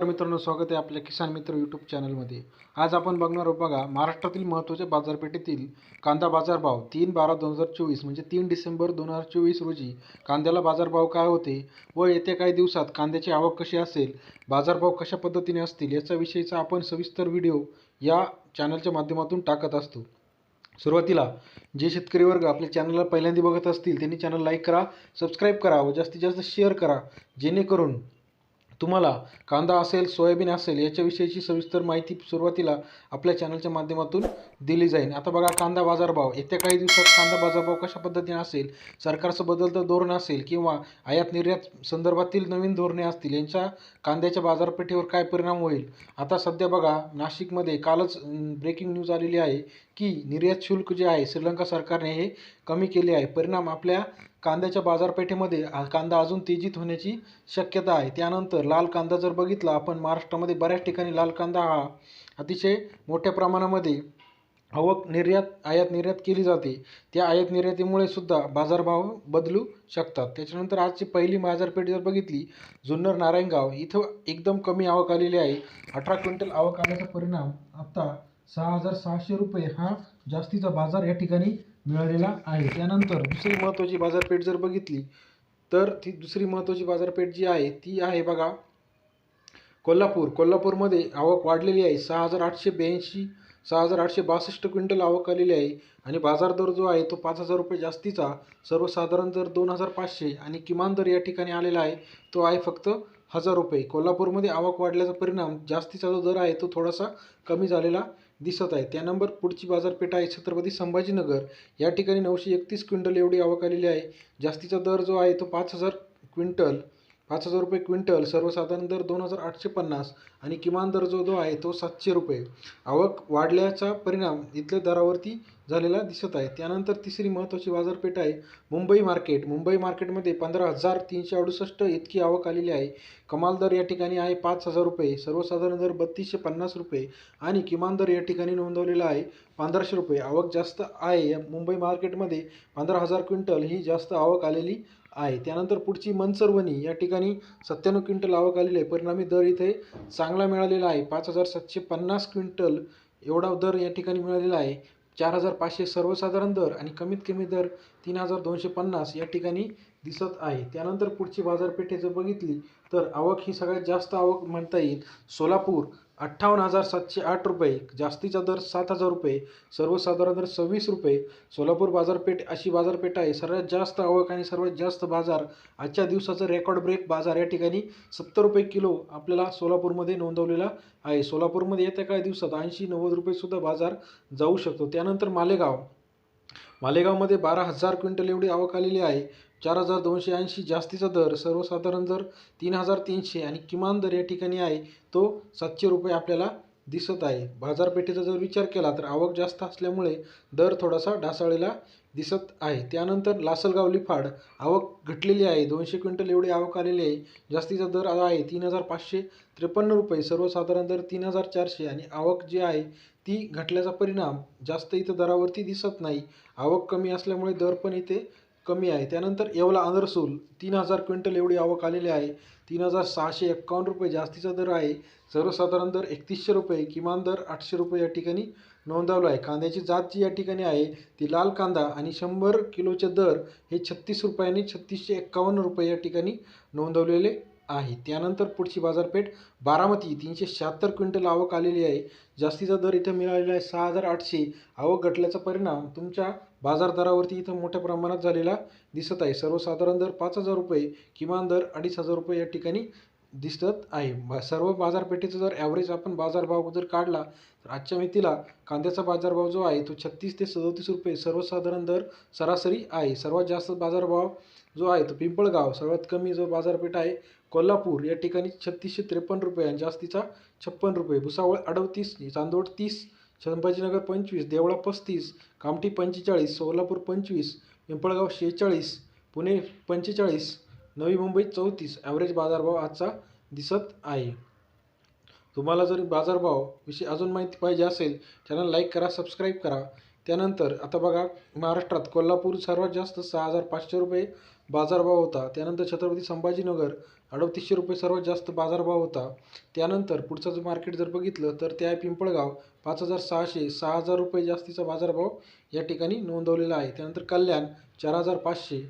नमस्कार मित्रांनो स्वागत आहे आपल्या किसान मित्र यूट्यूब चॅनलमध्ये आज आपण बघणार आहोत बघा महाराष्ट्रातील महत्त्वाच्या बाजारपेठेतील कांदा बाजारभाव तीन बारा दोन हजार चोवीस म्हणजे तीन डिसेंबर दोन हजार चोवीस रोजी कांद्याला बाजारभाव काय होते व येत्या काही दिवसात कांद्याची आवक कशी असेल बाजारभाव कशा पद्धतीने असतील याचा विषयीचा आपण सविस्तर व्हिडिओ या चॅनलच्या माध्यमातून टाकत असतो. सुरुवातीला जे शेतकरी वर्ग आपल्या चॅनलला पहिल्यांदा बघत असतील त्यांनी चॅनल लाईक करा सबस्क्राईब करा व जास्तीत जास्त शेअर करा जेणेकरून तुम्हाला कांदा असेल सोयाबीन असेल याच्याविषयीची सविस्तर माहिती सुरुवातीला आपल्या चॅनलच्या माध्यमातून दिली जाईल. आता बघा कांदा बाजारभाव. येत्या काही दिवसात कांदा बाजारभाव कशा पद्धतीने असेल सरकारचं बदलतं धोरण असेल किंवा आयात निर्यात संदर्भातील नवीन धोरणे असतील यांच्या कांद्याच्या बाजारपेठेवर काय परिणाम होईल? आता सध्या बघा नाशिकमध्ये कालच ब्रेकिंग न्यूज आलेली आहे की निर्यात शुल्क जे आहे श्रीलंका सरकारने हे कमी केले आहे. परिणाम आपल्या कांद्याच्या बाजारपेठेमध्ये कांदा अजून तेजीत होण्याची शक्यता आहे. त्यानंतर लाल कांदा जर बघितला आपण महाराष्ट्रामध्ये बऱ्याच ठिकाणी लाल कांदा हा अतिशय मोठ्या प्रमाणामध्ये आवक निर्यात आयात निर्यात केली जाते. त्या आयात निर्यातीमुळे सुद्धा बाजारभाव बदलू शकतात. त्याच्यानंतर आजची पहिली बाजारपेठ जर बघितली जुन्नर नारायणगाव इथं एकदम कमी आवक आलेली आहे. अठरा क्विंटल आवक आल्याचा परिणाम आता सहा हजार सहाशे रुपये हा जास्तीचा बाजार या ठिकाणी मिळालेला आहे. त्यानंतर दुसरी महत्त्वाची बाजारपेठ जर बघितली तर ती दुसरी महत्त्वाची बाजारपेठ जी आहे ती आहे बघा कोल्हापूर. कोल्हापूरमध्ये आवक वाढलेली आहे. सहा हजार आठशे ब्याऐंशी सहा हजार आठशे बासष्ट क्विंटल आवक आलेली आहे आणि बाजार दर जो आहे तो पाच हजार रुपये जास्तीचा. सर्वसाधारण दर दोन हजार पाचशे आणि किमान दर या ठिकाणी आलेला आहे तो आहे फक्त हजार रुपये. कोल्हापूरमध्ये आवक वाढल्याचा परिणाम जास्तीचा जो दर आहे तो थोडासा कमी झालेला दिसत आहे. त्यानंतर पुढची बाजारपेठ आहे. छत्रपती संभाजीनगर. या ठिकाणी नऊशे एकतीस क्विंटल एवढी आवक आलेली आहे. जास्तीचा दर जो आहे तो पाच हजार क्विंटल. पाच हजार रुपये क्विंटल सर्वसाधारण दर दोन हजार आठशे पन्नास आणि किमान दर जो जो आहे तो सातशे रुपये. आवक वाढल्याचा परिणाम इथल्या दरावरती झालेला दिसत आहे. त्यानंतर तिसरी महत्त्वाची बाजारपेठ आहे मुंबई मार्केट. मुंबई मार्केटमध्ये पंधरा हजार तीनशे अडुसष्ट इतकी आवक आलेली आहे. कमाल दर या ठिकाणी आहे पाच हजार रुपये. सर्वसाधारण दर बत्तीसशे पन्नास रुपये आणि किमान दर या ठिकाणी नोंदवलेला आहे पंधराशे रुपये. आवक जास्त आहे. या मुंबई मार्केटमध्ये पंधरा हजार क्विंटल ही जास्त आवक आलेली आहे. त्यानंतर पुढची मनसरवणी. या ठिकाणी सत्त्याण्णव क्विंटल आवक आलेली आहे. परिणामी दर इथे चांगला मिळालेला आहे. पाच हजार सातशे पन्नास क्विंटल एवढा दर या ठिकाणी मिळालेला आहे. चार हजार पाचशे सर्वसाधारण दर आणि कमीत कमी दर तीन हजार दोनशे पन्नास या ठिकाणी दिसत आहे. त्यानंतर पुढची बाजारपेठे जर बघितली तर आवक ही सगळ्यात जास्त आवक म्हणता येईल. सोलापूर अठ्ठावन्न हजार सातशे आठ रुपये जास्तीचा दर सात हजार रुपये सर्वसाधारण दर सव्वीस रुपये. सोलापूर बाजारपेठ अशी बाजारपेठ आहे. सर्वात जास्त आवक आणि सर्वात जास्त बाजार आजच्या दिवसाचं रेकॉर्ड ब्रेक बाजार या ठिकाणी सत्तर रुपये किलो आपल्याला सोलापूरमध्ये नोंदवलेला आहे. सोलापूरमध्ये येत्या काही दिवसात ऐंशी नव्वद रुपयेसुद्धा बाजार जाऊ शकतो. त्यानंतर मालेगाव. मालेगावमध्ये बारा हजार क्विंटल एवढी आवक आलेली आहे. चार हजार दोनशे ऐंशी जास्तीचा दर सर्वसाधारण दर तीन हजार तीनशे आणि किमान दर या ठिकाणी आहे तो सातशे रुपये आपल्याला दिसत आहे. बाजारपेठेचा जर विचार केला तर आवक जास्त असल्यामुळे दर थोडासा ढासळलेला दिसत आहे. त्यानंतर लासलगाव लिफाड आवक घटलेली आहे. दोनशे क्विंटल एवढी आवक आलेली आहे. जास्तीचा दर आहे तीन हजार पाचशे त्रेपन्न रुपये. सर्वसाधारण दर तीन हजार चारशे आणि आवक जी आहे ती घटल्याचा परिणाम जास्त इथं दरावरती दिसत नाही. आवक कमी असल्यामुळे दर पण इथे कमी आहे. त्यानंतर येवला आंध्रसूल तीन हजार क्विंटल एवढी आवक आलेली आहे. तीन हजार सहाशे एक्कावन्न रुपये जास्तीचा दर आहे. सर्वसाधारण दर एकतीसशे रुपये किमान दर आठशे रुपये या ठिकाणी नोंदवला आहे. कांद्याची जात जी या ठिकाणी आहे ती लाल कांदा आणि शंभर किलोचे दर हे छत्तीस रुपयांनी छत्तीसशे एक्कावन्न रुपये या ठिकाणी नोंदवलेले आहे. त्यानंतर पुढची बाजारपेठ बारामती तीनशे शहात्तर क्विंटल आवक आलेली आहे. जास्तीचा दर इथं मिळालेला आहे सहा हजार आठशे. आवक घटल्याचा परिणाम तुमच्या बाजार दरावरती इथं मोठ्या प्रमाणात झालेला दिसत आहे. सर्वसाधारण दर पाच हजार रुपये किमान दर अडीच हजार रुपये या ठिकाणी दिसत आहे. बा सर्व बाजारपेठेचा जर ॲव्हरेज आपण बाजारभाव जर काढला तर आजच्या मितीला कांद्याचा बाजारभाव जो आहे तो छत्तीस ते सदतीस रुपये सर्वसाधारण दर सरासरी आहे. सर्वात जास्त बाजारभाव जो आहे तो पिंपळगाव. सर्वात कमी जो बाजारपेठ आहे कोल्हापूर. या ठिकाणी छत्तीसशे त्रेपन्न रुपये आणि जास्तीचा छप्पन रुपये. भुसावळ अडतीस चांदोड तीस संभाजीनगर पंचवीस देवळा पस्तीस कामठी पंचेचाळीस सोलापूर पंचवीस पिंपळगाव शेहेचाळीस पुणे पंचेचाळीस नवी मुंबई चौतीस ॲव्हरेज बाजारभाव आजचा दिसत आहे. तुम्हाला जर बाजारभाव विषयी अजून माहिती पाहिजे असेल चॅनल लाईक करा सबस्क्राईब करा. त्यानंतर आता बघा महाराष्ट्रात कोल्हापूर सर्वात जास्त सहा हजार पाचशे रुपये बाजारभाव होता. त्यानंतर छत्रपती संभाजीनगर अडतीसशे रुपये सर्वात जास्त बाजारभाव होता. त्यानंतर पुढचं जर मार्केट जर बघितलं तर ते आहे पिंपळगाव पाच हजार सहाशे सहा हजार रुपये जास्तीचा बाजारभाव या ठिकाणी नोंदवलेला आहे. त्यानंतर कल्याण चार हजार पाचशे